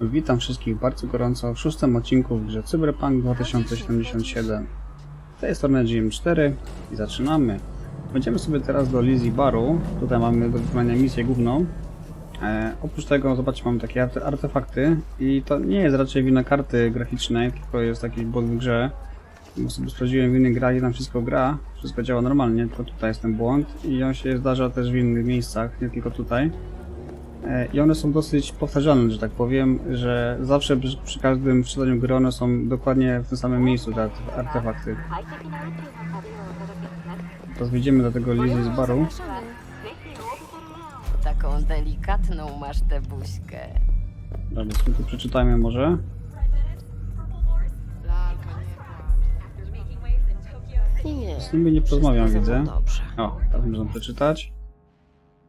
Witam wszystkich bardzo gorąco w szóstym odcinku w grze Cyberpunk 2077. Z tej strony GM4 i zaczynamy. Będziemy sobie teraz do Lizzie Baru. Tutaj mamy do wykonania misję główną. E, oprócz tego, zobaczcie, mamy takie arte artefakty i to nie jest raczej wina karty graficznej, tylko jest taki błąd w grze. Bo sobie sprawdziłem w innych grach i tam wszystko gra, wszystko działa normalnie, tylko tutaj jest ten błąd i on się zdarza też w innych miejscach, nie tylko tutaj. E, I one są dosyć powtarzalne, że tak powiem, że zawsze przy, każdym przeczytaniu gry one są dokładnie w tym samym miejscu, te arte- artefakty. Teraz wyjdziemy do tego Lizzy z baru. Taką delikatną masz tę buźkę. Dobra, tu przeczytajmy może. Z nimi nie porozmawiam, widzę. O, teraz można przeczytać.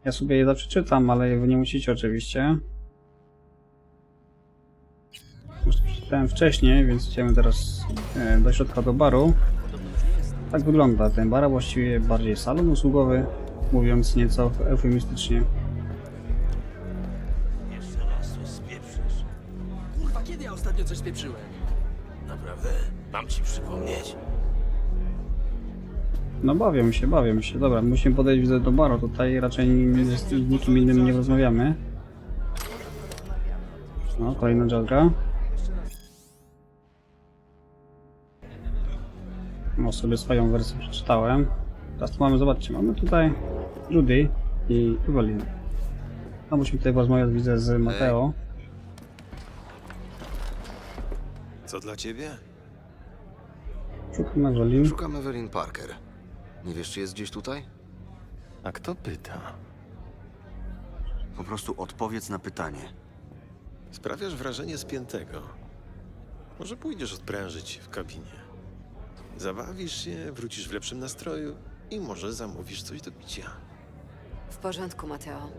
Ja sobie je zawsze czytam, ale wy nie musicie oczywiście. Już to przeczytałem wcześniej, więc idziemy teraz e, do środka do baru. Tak wygląda ten bar, a właściwie bardziej salon usługowy, mówiąc nieco eufemistycznie. Kurwa, kiedy ja ostatnio coś spieprzyłem? Naprawdę? Mam ci przypomnieć? No bawią się, bawią się. Dobra, musimy podejść widzę do baru. Tutaj raczej ni- z nikim innym nie rozmawiamy. No, kolejna dżadra. No, sobie swoją wersję przeczytałem. Teraz tu mamy, zobaczcie, mamy tutaj Judy i Evelyn. No, musimy tutaj porozmawiać, widzę, z Mateo. Co dla ciebie? Szukam Evelyn. Szukam Evelyn Parker. Nie wiesz, czy jest gdzieś tutaj? A kto pyta? Po prostu odpowiedz na pytanie. Sprawiasz wrażenie spiętego. Może pójdziesz odprężyć w kabinie. Zabawisz się, wrócisz w lepszym nastroju i może zamówisz coś do picia. W porządku, Mateo.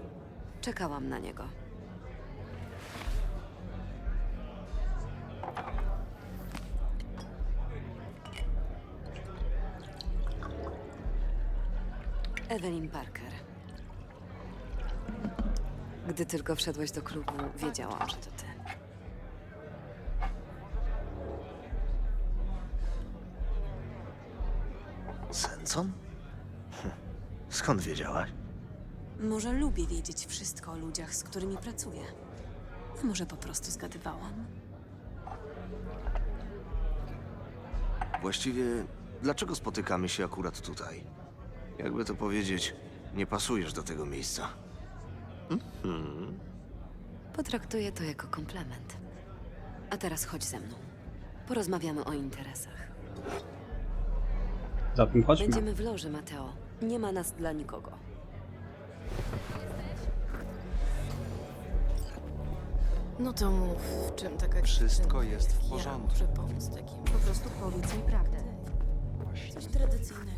Czekałam na niego. Evelyn Parker. Gdy tylko wszedłeś do klubu, wiedziałam, że to ty. Senson? Hm. Skąd wiedziałaś? Może lubię wiedzieć wszystko o ludziach, z którymi pracuję. A może po prostu zgadywałam? Właściwie, dlaczego spotykamy się akurat tutaj? Jakby to powiedzieć, nie pasujesz do tego miejsca. Potraktuję to jako komplement. A teraz chodź ze mną. Porozmawiamy o interesach. Zatem chodźmy. Będziemy w loży, Mateo. Nie ma nas dla nikogo. No to mów, w czym taka Wszystko jest w jak porządku. Ja może pomóc takim. Po prostu powiedz mi prawdę. Coś tradycyjnego.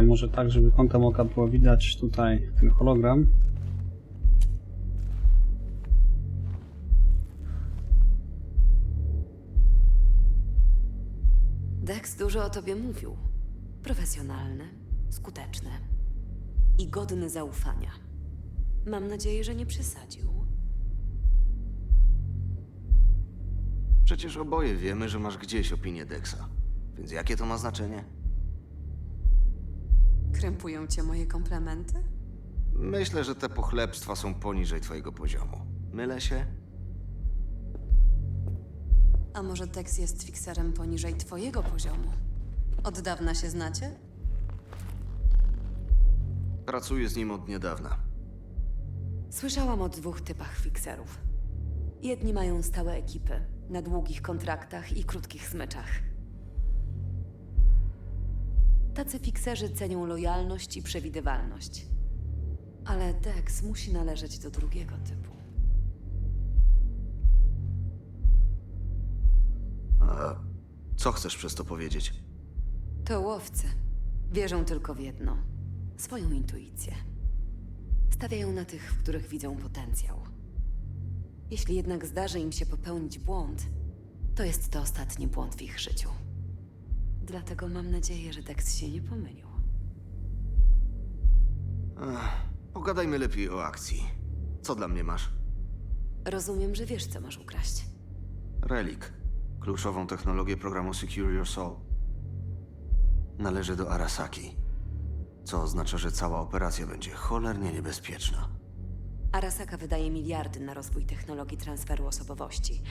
Ja może tak, żeby kątem oka było widać tutaj ten hologram. Dex dużo o tobie mówił. Profesjonalny, skuteczny i godny zaufania. Mam nadzieję, że nie przesadził. Przecież oboje wiemy, że masz gdzieś opinię Dexa. Więc jakie to ma znaczenie? Krępują cię moje komplementy? Myślę, że te pochlebstwa są poniżej twojego poziomu. Mylę się? A może Tex jest fikserem poniżej twojego poziomu? Od dawna się znacie? Pracuję z nim od niedawna. Słyszałam o dwóch typach fikserów. Jedni mają stałe ekipy na długich kontraktach i krótkich smyczach. Tacy fikserzy cenią lojalność i przewidywalność. Ale Dex musi należeć do drugiego typu. A co chcesz przez to powiedzieć? To łowcy. Wierzą tylko w jedno swoją intuicję. Stawiają na tych, w których widzą potencjał. Jeśli jednak zdarzy im się popełnić błąd, to jest to ostatni błąd w ich życiu. Dlatego mam nadzieję, że Dex się nie pomylił. Ach, Pogadajmy lepiej o akcji. Co dla mnie masz? Rozumiem, że wiesz, co masz ukraść. Relik. Kluczową technologię programu Secure Your Soul. Należy do Arasaki. Co oznacza, że cała operacja będzie cholernie niebezpieczna. Arasaka wydaje miliardy na rozwój technologii transferu osobowości,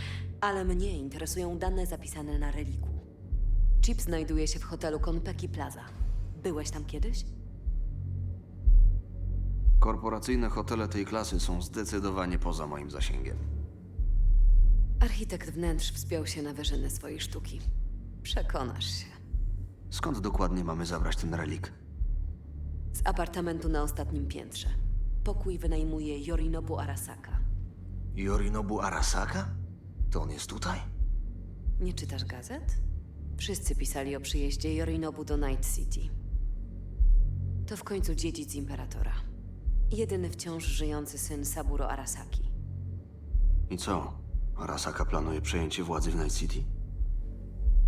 ale mnie interesują dane zapisane na reliku. Chip znajduje się w hotelu Konpeki Plaza. Byłeś tam kiedyś? Korporacyjne hotele tej klasy są zdecydowanie poza moim zasięgiem. Architekt wnętrz wspiął się na wyżyny swojej sztuki. Przekonasz się. Skąd dokładnie mamy zabrać ten relik? Z apartamentu na ostatnim piętrze. Pokój wynajmuje Yorinobu Arasaka. Yorinobu Arasaka? To on jest tutaj? Nie czytasz gazet? Wszyscy pisali o przyjeździe Yorinobu do Night City. To w końcu dziedzic imperatora. Jedyny wciąż żyjący syn Saburo Arasaki. I co? Arasaka planuje przejęcie władzy w Night City?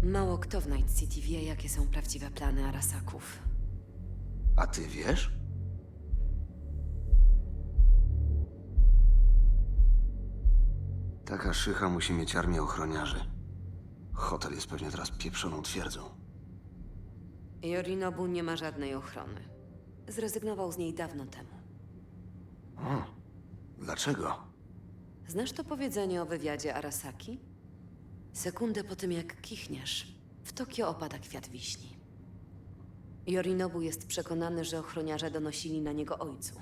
Mało kto w Night City wie, jakie są prawdziwe plany Arasaków. A ty wiesz? Taka szycha musi mieć armię ochroniarzy. Hotel jest pewnie teraz pieprzoną twierdzą. Yorinobu nie ma żadnej ochrony. Zrezygnował z niej dawno temu. O, dlaczego? Znasz to powiedzenie o wywiadzie Arasaki? Sekundę po tym, jak kichniesz, w Tokio opada kwiat wiśni. Yorinobu jest przekonany, że ochroniarze donosili na niego ojcu.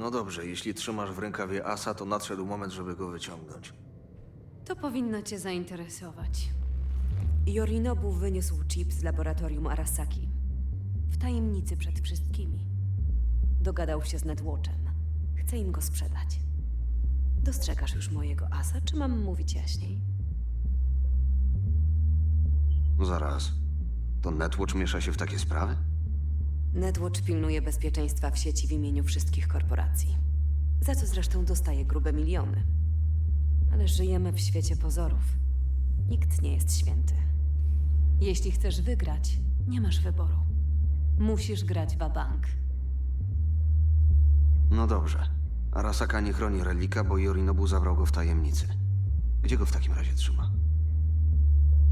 No dobrze, jeśli trzymasz w rękawie asa, to nadszedł moment, żeby go wyciągnąć. To powinno cię zainteresować. Yorinobu wyniósł chip z laboratorium Arasaki. W tajemnicy przed wszystkimi. Dogadał się z Netwatchem. Chce im go sprzedać. Dostrzegasz już mojego asa, czy mam mówić jaśniej? Zaraz. To Netwatch miesza się w takie sprawy? Netwatch pilnuje bezpieczeństwa w sieci w imieniu wszystkich korporacji. Za co zresztą dostaje grube miliony. Ale żyjemy w świecie pozorów. Nikt nie jest święty. Jeśli chcesz wygrać, nie masz wyboru. Musisz grać bank. No dobrze. Arasaka nie chroni relika, bo Yorinobu zabrał go w tajemnicy. Gdzie go w takim razie trzyma?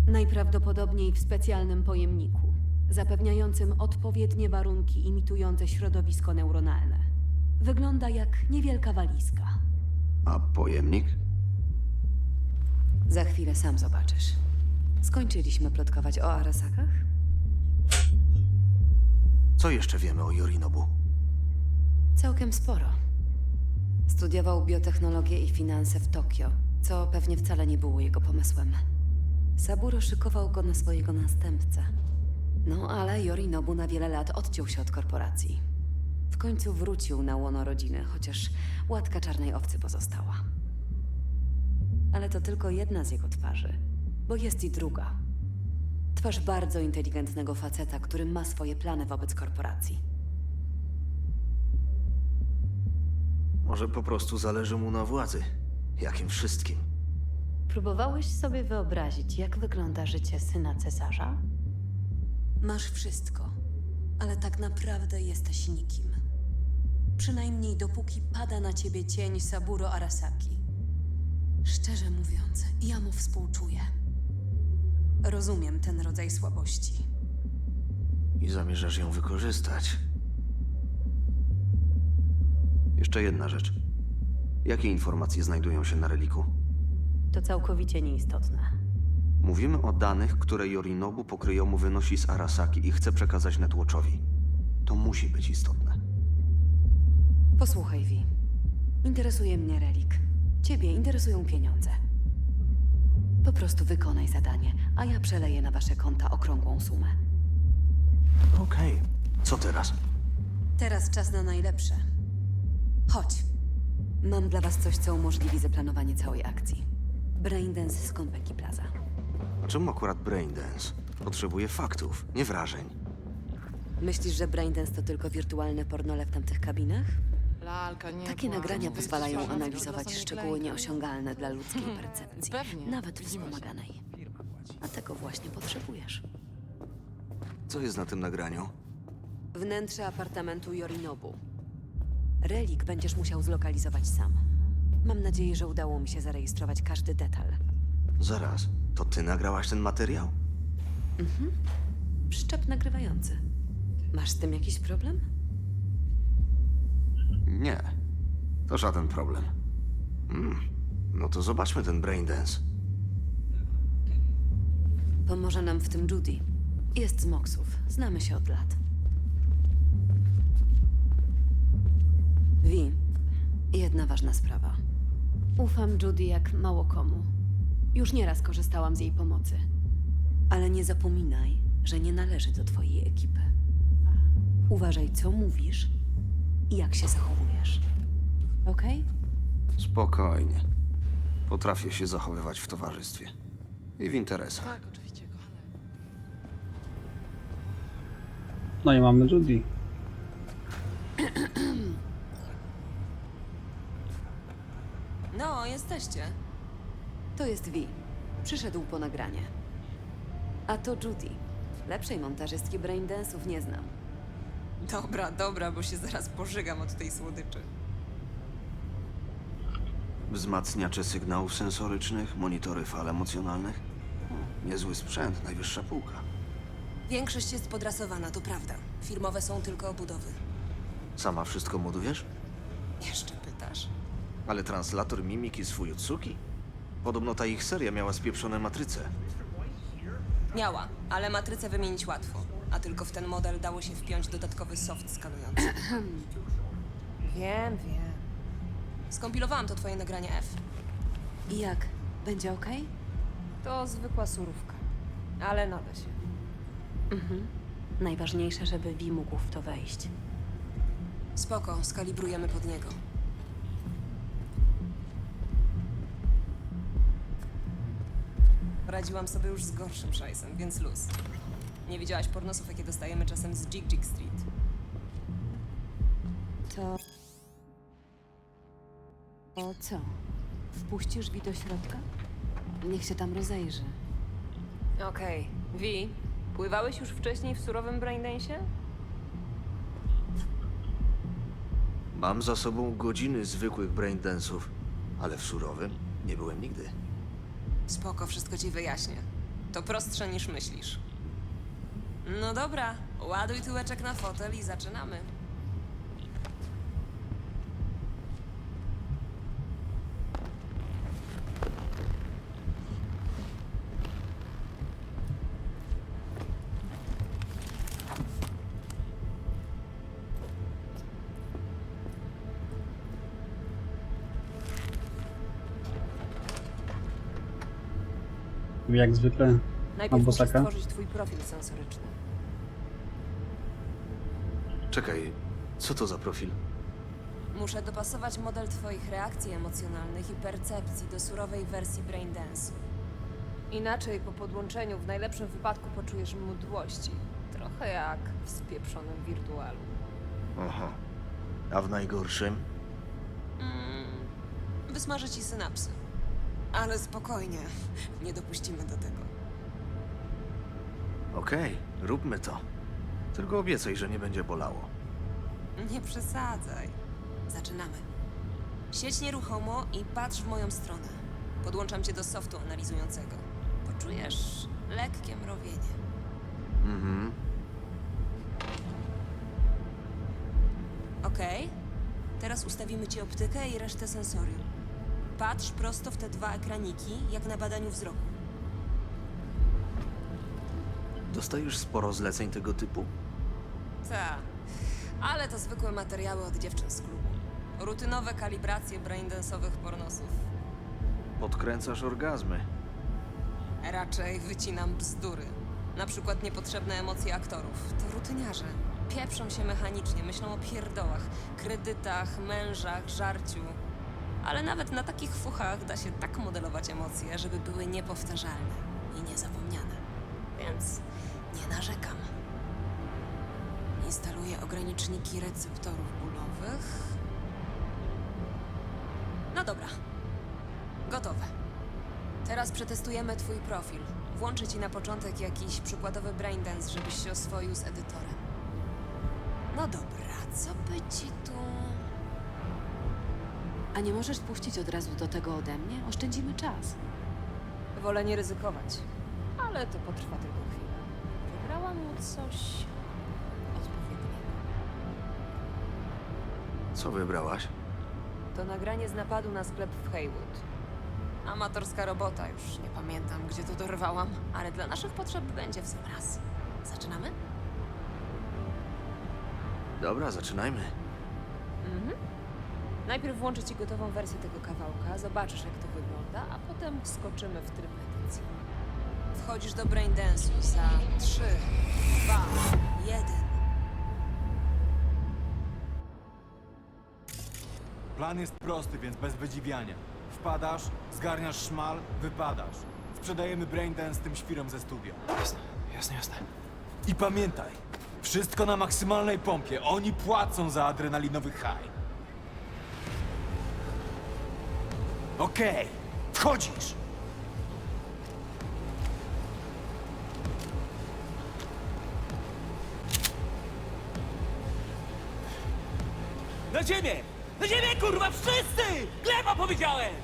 Najprawdopodobniej w specjalnym pojemniku, zapewniającym odpowiednie warunki imitujące środowisko neuronalne. Wygląda jak niewielka walizka. A pojemnik? Za chwilę sam zobaczysz. Skończyliśmy plotkować o Arasakach? Co jeszcze wiemy o Yorinobu? Całkiem sporo. Studiował biotechnologię i finanse w Tokio, co pewnie wcale nie było jego pomysłem. Saburo szykował go na swojego następcę. No ale Yorinobu na wiele lat odciął się od korporacji. W końcu wrócił na łono rodziny, chociaż łatka czarnej owcy pozostała. Ale to tylko jedna z jego twarzy, bo jest i druga. Twarz bardzo inteligentnego faceta, który ma swoje plany wobec korporacji. Może po prostu zależy mu na władzy. Jakim wszystkim. Próbowałeś sobie wyobrazić, jak wygląda życie syna cesarza? Masz wszystko, ale tak naprawdę jesteś nikim. Przynajmniej dopóki pada na ciebie cień Saburo Arasaki. Szczerze mówiąc, ja mu współczuję. Rozumiem ten rodzaj słabości. I zamierzasz ją wykorzystać. Jeszcze jedna rzecz. Jakie informacje znajdują się na reliku? To całkowicie nieistotne. Mówimy o danych, które Yorinobu pokryjomu wynosi z Arasaki i chce przekazać Netwatchowi. To musi być istotne. Posłuchaj, Vi. Interesuje mnie relik. Ciebie interesują pieniądze. Po prostu wykonaj zadanie, a ja przeleję na wasze konta okrągłą sumę. Okej. Co teraz? Teraz czas na najlepsze. Chodź. Mam dla was coś, co umożliwi zaplanowanie całej akcji. Braindance z Konpeki Plaza. Czemu akurat Braindance? Potrzebuję faktów, nie wrażeń. Myślisz, że Braindance to tylko wirtualne pornole w tamtych kabinach? Lalka, nie Takie płacz. nagrania pozwalają analizować szczegóły nieosiągalne dla ludzkiej percepcji, pewnie. nawet wspomaganej. A tego właśnie potrzebujesz. Co jest na tym nagraniu? Wnętrze apartamentu Yorinobu. Relik będziesz musiał zlokalizować sam. Mam nadzieję, że udało mi się zarejestrować każdy detal. Zaraz, to ty nagrałaś ten materiał? Przyczep nagrywający. Masz z tym jakiś problem? Nie. To żaden problem. Hmm. No to zobaczmy ten braindance. Pomoże nam w tym Judy. Jest z Moksów. Znamy się od lat. Wi, jedna ważna sprawa. Ufam Judy jak mało komu. Już nieraz korzystałam z jej pomocy. Ale nie zapominaj, że nie należy do twojej ekipy. Uważaj, co mówisz i jak się zachowujesz. Okej? Spokojnie. Potrafię się zachowywać w towarzystwie. I w interesach. Tak, oczywiście, kochane. No i mamy Judy. No, jesteście. To jest Vi. Przyszedł po nagranie. A to Judy. Lepszej montażystki braindance'ów nie znam. Dobra, dobra, bo się zaraz pożygam od tej słodyczy. Wzmacniacze sygnałów sensorycznych, monitory fal emocjonalnych. Hmm, Niezły sprzęt, najwyższa półka. Większość jest podrasowana, to prawda. Firmowe są tylko obudowy. Sama wszystko modujesz? Jeszcze pytasz? Ale translator mimiki z Fujutsuki? Podobno ta ich seria miała spieprzone matryce. Miała, ale matrycę wymienić łatwo. A tylko w ten model dało się wpiąć dodatkowy soft skanujący. wiem, wiem. Skompilowałam to twoje nagranie F. I jak? Będzie ok? To zwykła surówka. Ale nada się. Najważniejsze, żeby Vi mógł w to wejść. Spoko, skalibrujemy pod niego. Radziłam sobie już z gorszym szajsem, więc luz. Nie widziałaś pornosów, jakie dostajemy czasem z Jig Jig Street. To... O co? Wpuścisz Vi do środka? Niech się tam rozejrzy. Okej. Vi, pływałeś już wcześniej w surowym braindance'ie? Mam za sobą godziny zwykłych braindance'ów, ale w surowym nie byłem nigdy. Spoko, wszystko ci wyjaśnię. To prostsze niż myślisz. No dobra, ładuj tyłeczek na fotel i zaczynamy. Jak zwykle Najpierw muszę bosaka? stworzyć twój profil sensoryczny. Czekaj, co to za profil? Muszę dopasować model twoich reakcji emocjonalnych i percepcji do surowej wersji braindance'u. Inaczej po podłączeniu w najlepszym wypadku poczujesz mdłości. Trochę jak w spieprzonym wirtualu. Aha. A w najgorszym? Mm, wysmażę ci synapsy. Ale spokojnie, nie dopuścimy do tego. Okej, róbmy to. Tylko obiecaj, że nie będzie bolało. Nie przesadzaj. Zaczynamy. Siedź nieruchomo i patrz w moją stronę. Podłączam cię do softu analizującego. Poczujesz lekkie mrowienie. Mhm. Okej. Teraz ustawimy ci optykę i resztę sensorium. Patrz prosto w te dwa ekraniki, jak na badaniu wzroku. Dostajesz sporo zleceń tego typu? Ta. Ale to zwykłe materiały od dziewczyn z klubu. Rutynowe kalibracje braindance'owych pornosów. Podkręcasz orgazmy. Raczej wycinam bzdury. Na przykład niepotrzebne emocje aktorów. To rutyniarze. Pieprzą się mechanicznie, myślą o pierdołach, kredytach, mężach, żarciu. Ale nawet na takich fuchach da się tak modelować emocje, żeby były niepowtarzalne i niezapomniane. Więc nie narzekam. Instaluję ograniczniki receptorów bólowych. No dobra. Gotowe. Teraz przetestujemy twój profil. Włączę ci na początek jakiś przykładowy braindance, żebyś się oswoił z edytorem. No dobra, co by ci tu... A nie możesz puścić od razu do tego ode mnie? Oszczędzimy czas. Wolę nie ryzykować, ale to potrwa tylko chwilę. Wybrałam mu coś odpowiedniego. Co wybrałaś? To nagranie z napadu na sklep w Haywood. Amatorska robota, już nie pamiętam, gdzie to dorwałam, ale dla naszych potrzeb będzie w sam raz. Zaczynamy? Dobra, zaczynajmy. Mhm. Najpierw włączę ci gotową wersję tego kawałka, zobaczysz jak to wygląda, a potem wskoczymy w tryb edycji. Wchodzisz do Braindance'u za 3, 2, 1. Plan jest prosty, więc bez wydziwiania. Wpadasz, zgarniasz szmal, wypadasz. Sprzedajemy Braindance tym świrom ze studia. Jasne, jasne, jasne. I pamiętaj, wszystko na maksymalnej pompie. Oni płacą za adrenalinowy high. Okej, wchodzisz! Na ziemię! Na ziemię, kurwa, wszyscy! Gleba powiedziałem!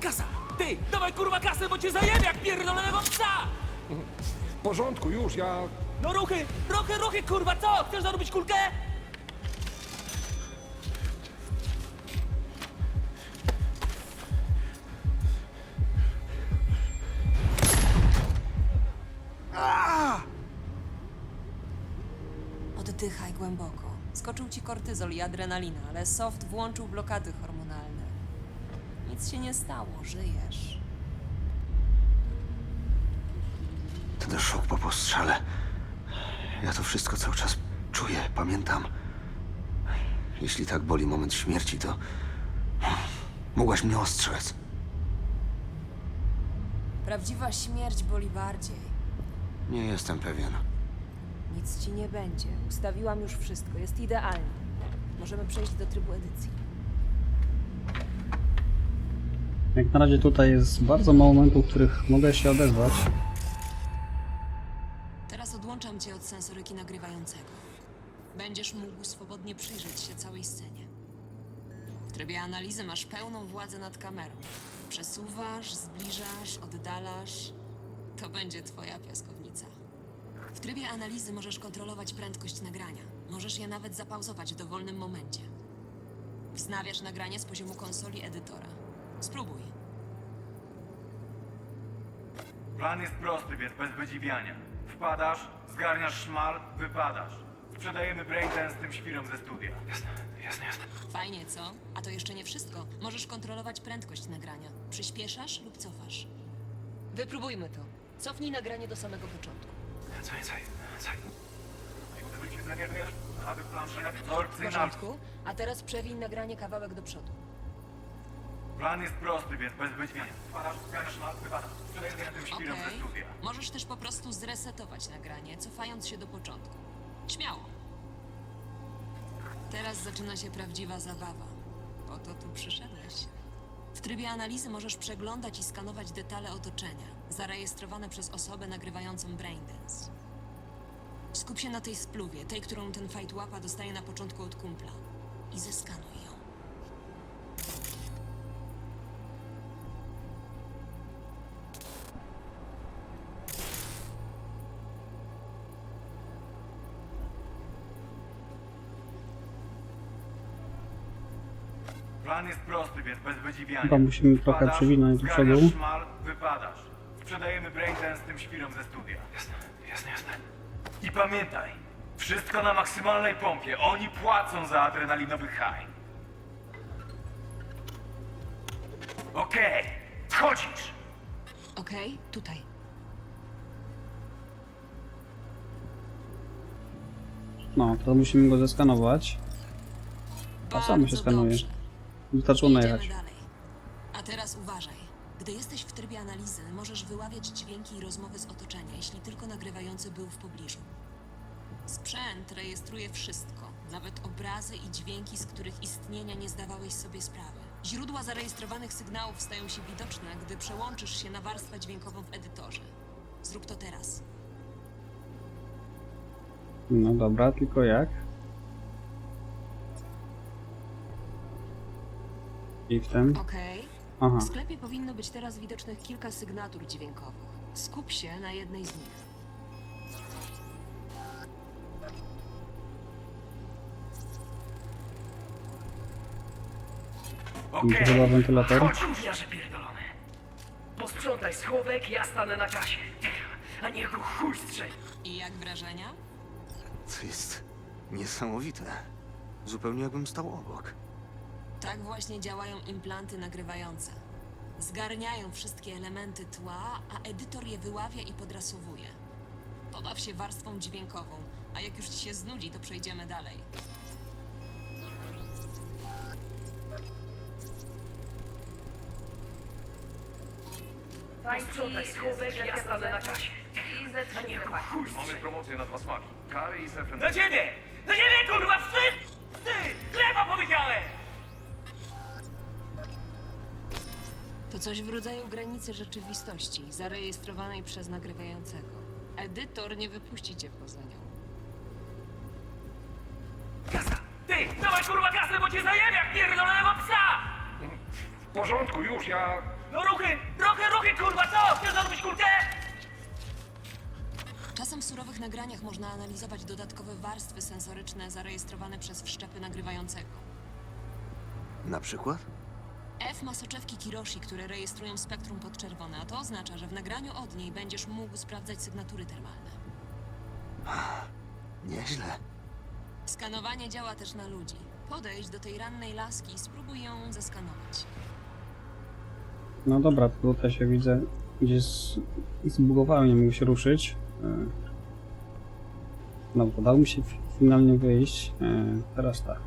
Kasa! Ty, dawaj kurwa kasę, bo cię zajebie jak pierdolonego psa! W porządku, już, ja... No ruchy, ruchy, ruchy, kurwa, co? Chcesz zarobić kulkę? Kortyzol i adrenalina, ale soft włączył blokady hormonalne. Nic się nie stało, żyjesz. Ten szok po postrzale. Ja to wszystko cały czas czuję, pamiętam. Jeśli tak boli moment śmierci, to... Mogłaś mnie ostrzec. Prawdziwa śmierć boli bardziej. Nie jestem pewien. Nic ci nie będzie. Ustawiłam już wszystko. Jest idealnie. Możemy przejść do trybu edycji. Jak na razie tutaj jest bardzo mało momentów, w których mogę się odezwać. Teraz odłączam cię od sensoryki nagrywającego. Będziesz mógł swobodnie przyjrzeć się całej scenie. W trybie analizy masz pełną władzę nad kamerą. Przesuwasz, zbliżasz, oddalasz. To będzie twoja piaskownica. W trybie analizy możesz kontrolować prędkość nagrania. Możesz je nawet zapauzować w dowolnym momencie. Wznawiasz nagranie z poziomu konsoli edytora. Spróbuj. Plan jest prosty, więc bez wydziwiania. Wpadasz, zgarniasz szmal, wypadasz. Sprzedajemy Braindance tym świrom ze studia. Jasne, jasne, jasne. Fajnie, co? A to jeszcze nie wszystko. Możesz kontrolować prędkość nagrania. Przyspieszasz lub cofasz. Wypróbujmy to. Cofnij nagranie do samego początku. Co, co, co? W porządku. A teraz przewiń nagranie kawałek do przodu. Plan jest prosty, więc bez tym świrom Okej. Możesz też po prostu zresetować nagranie, cofając się do początku. Śmiało. Teraz zaczyna się prawdziwa zabawa. Po to tu przyszedłeś. W trybie analizy możesz przeglądać i skanować detale otoczenia, zarejestrowane przez osobę nagrywającą Braindance. Skup się na tej spluwie, tej, którą ten fight łapa dostaje na początku od kumpla. I zeskanuj ją. Plan jest prosty, więc bez wydziwiania. Chyba musimy trochę Wpadasz, przewinąć do zgarniasz przodu. szmal, wypadasz. Sprzedajemy Braindance tym świrom ze studia. Pamiętaj, wszystko na maksymalnej pompie. Oni płacą za adrenalinowy high. Okej, wchodzisz! Okej, tutaj. No, to musimy go zeskanować. A sam się Bardzo skanuje. dobrze. Wystarczyło Idziemy najechać. dalej. A teraz uważaj. Gdy jesteś w trybie analizy, możesz wyławiać dźwięki i rozmowy z otoczenia, jeśli tylko nagrywający był w pobliżu. Sprzęt rejestruje wszystko, nawet obrazy i dźwięki, z których istnienia nie zdawałeś sobie sprawy. Źródła zarejestrowanych sygnałów stają się widoczne, gdy przełączysz się na warstwę dźwiękową w edytorze. Zrób to teraz. No dobra, tylko jak? I w tym? Okej. Aha. W sklepie powinno być teraz widocznych kilka sygnatur dźwiękowych. Skup się na jednej z nich. To chyba wentylator. Chodź gówniarze pierdolone. Posprzątaj schowek, ja stanę na kasie. A niech go chuj strzeli. I jak wrażenia? To jest niesamowite. Zupełnie jakbym stał obok. Tak właśnie działają implanty nagrywające. Zgarniają wszystkie elementy tła, a edytor je wyławia i podrasowuje. Pobaw się warstwą dźwiękową, a jak już ci się znudzi, to przejdziemy dalej. Posprzątaj schowek, ja stanę na niech go chuj Mamy promocję na dwa smaki. Kary i sefren. Na ziemię! Na ziemię, kurwa, wszyscy! Gleba powiedziałem! To coś w rodzaju granicy rzeczywistości, zarejestrowanej przez nagrywającego. Edytor nie wypuści cię poza nią. Kasa! Ty, dawaj kurwa kasę, bo cię zajebie jak pierdolonego psa! W porządku, już, ja... No ruchy, ruchy, ruchy, kurwa, co? Chcesz zrobić kulkę? Czasem w surowych nagraniach można analizować dodatkowe warstwy sensoryczne zarejestrowane przez wszczepy nagrywającego. Na przykład? F ma soczewki Kiroshi, które rejestrują spektrum podczerwone, a to oznacza, że w nagraniu od niej będziesz mógł sprawdzać sygnatury termalne. Nieźle. Skanowanie działa też na ludzi. Podejdź do tej rannej laski i spróbuj ją zeskanować. No dobra, tutaj się widzę, gdzieś zbugowałem, nie mogę się ruszyć. No, udało mi się fi- finalnie wyjść. E, Teraz tak.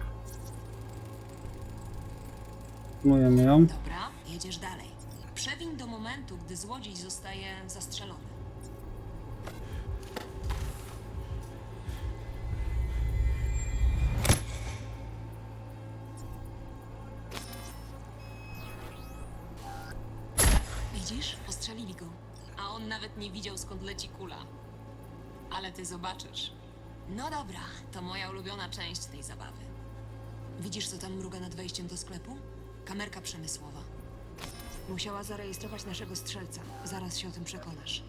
Mujemy ją. Dobra, jedziesz dalej. Przewiń do momentu, gdy złodziej zostaje zastrzelony. Nie widział skąd leci kula. Ale ty zobaczysz. No dobra, to moja ulubiona część tej zabawy. Widzisz, co tam mruga nad wejściem do sklepu? Kamerka przemysłowa. Musiała zarejestrować naszego strzelca. Zaraz się o tym przekonasz.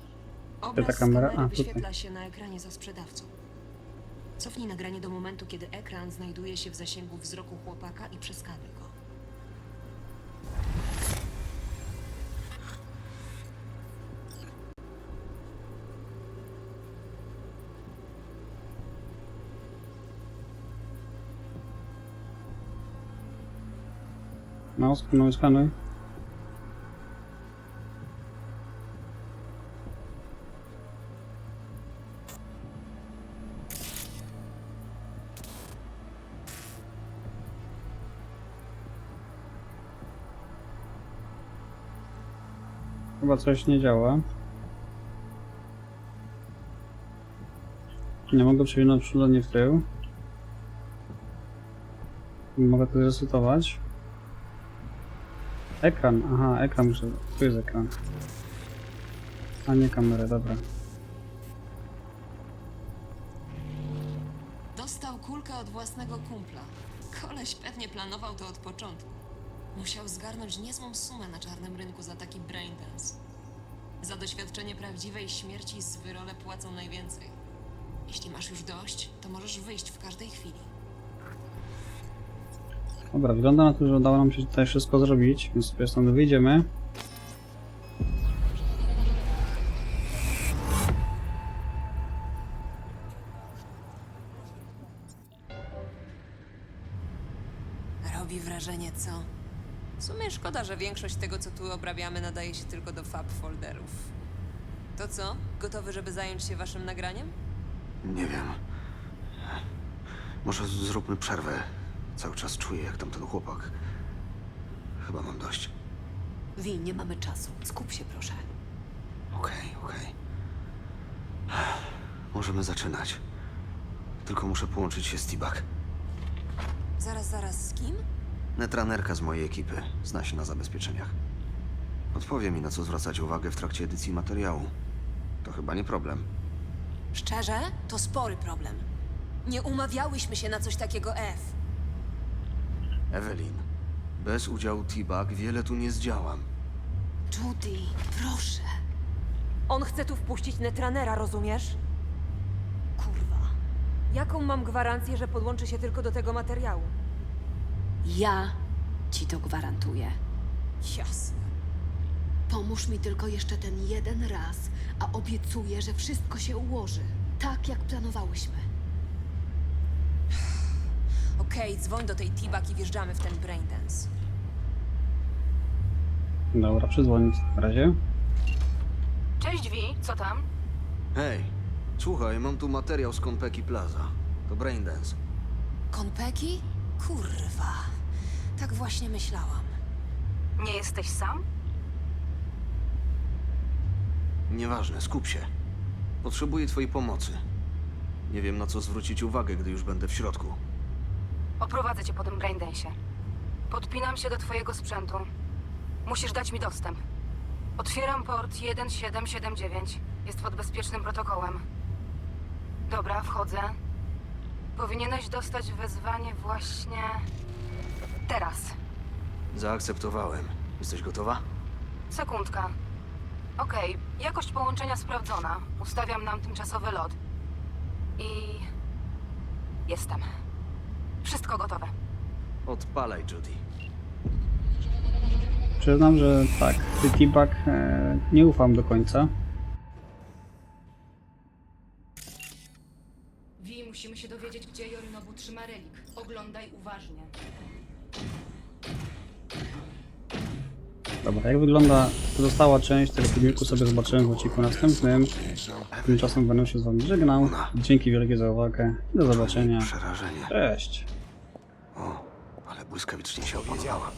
Obraz ta kamera? z kamery A, tutaj. wyświetla się na ekranie za sprzedawcą. Cofnij nagranie do momentu, kiedy ekran znajduje się w zasięgu wzroku chłopaka i przeskanuj No, skanuj, skanuj. Chyba coś nie działa. Nie mogę przewinąć przód, ani w tył. Nie mogę to zresetować. Ekran, aha, ekran muszę. Tu jest ekran. A nie kamerę, dobra. Dostał kulkę od własnego kumpla. Koleś pewnie planował to od początku. Musiał zgarnąć niezłą sumę na czarnym rynku za taki braindance. Za doświadczenie prawdziwej śmierci z wyrole płacą najwięcej. Jeśli masz już dość, to możesz wyjść w każdej chwili. Dobra, wygląda na to, że udało nam się tutaj wszystko zrobić, więc sobie stąd wyjdziemy. Robi wrażenie, co? W sumie szkoda, że większość tego, co tu obrabiamy, nadaje się tylko do fab folderów. To co? Gotowy, żeby zająć się waszym nagraniem? Nie wiem. Może zróbmy przerwę. Cały czas czuję, jak tamten chłopak. Chyba mam dość. Wi, nie mamy czasu. Skup się, proszę. Okej, okej. Możemy zaczynać. Tylko muszę połączyć się z T-Bag. Zaraz, zaraz, z kim? Netranerka z mojej ekipy zna się na zabezpieczeniach. Odpowie mi, na co zwracać uwagę w trakcie edycji materiału. To chyba nie problem. Szczerze, to spory problem. Nie umawiałyśmy się na coś takiego, F. Evelyn, bez udziału T-Bag wiele tu nie zdziałam. Judy, proszę. On chce tu wpuścić netranera, rozumiesz? Kurwa. Jaką mam gwarancję, że podłączy się tylko do tego materiału? Ja ci to gwarantuję. Jasne. Pomóż mi tylko jeszcze ten jeden raz, a obiecuję, że wszystko się ułoży. Tak jak planowałyśmy. Okej, dzwoń do tej T-Bag i wjeżdżamy w ten braindance. Dobra, przyzwonić na razie. Cześć Wi, co tam? Hej, słuchaj, mam tu materiał z Konpeki Plaza. To Braindance. Konpeki? Kurwa. Tak właśnie myślałam. Nie jesteś sam? Nieważne, skup się. Potrzebuję twojej pomocy. Nie wiem na co zwrócić uwagę, gdy już będę w środku. Oprowadzę cię po tym braindensie. Podpinam się do twojego sprzętu. Musisz dać mi dostęp. Otwieram port 1779. Jest pod bezpiecznym protokołem. Dobra, wchodzę. Powinieneś dostać wezwanie właśnie... teraz. Zaakceptowałem. Jesteś gotowa? Sekundka. Okej, jakość połączenia sprawdzona. Ustawiam nam tymczasowy lot. I... Jestem. Wszystko gotowe. Odpalaj, Judy. Przyznam, że tak, ty T-Bag e, nie ufam do końca. Wi, musimy się dowiedzieć, gdzie Jorinobu trzyma relik. Oglądaj uważnie. Dobra, jak wygląda pozostała część tego filmiku sobie zobaczymy w odcinku następnym. Tymczasem będę się z wami żegnał. Dzięki wielkie za uwagę. Do zobaczenia. Przerażenie. Cześć. O, ale błyskawicznie się opanowała.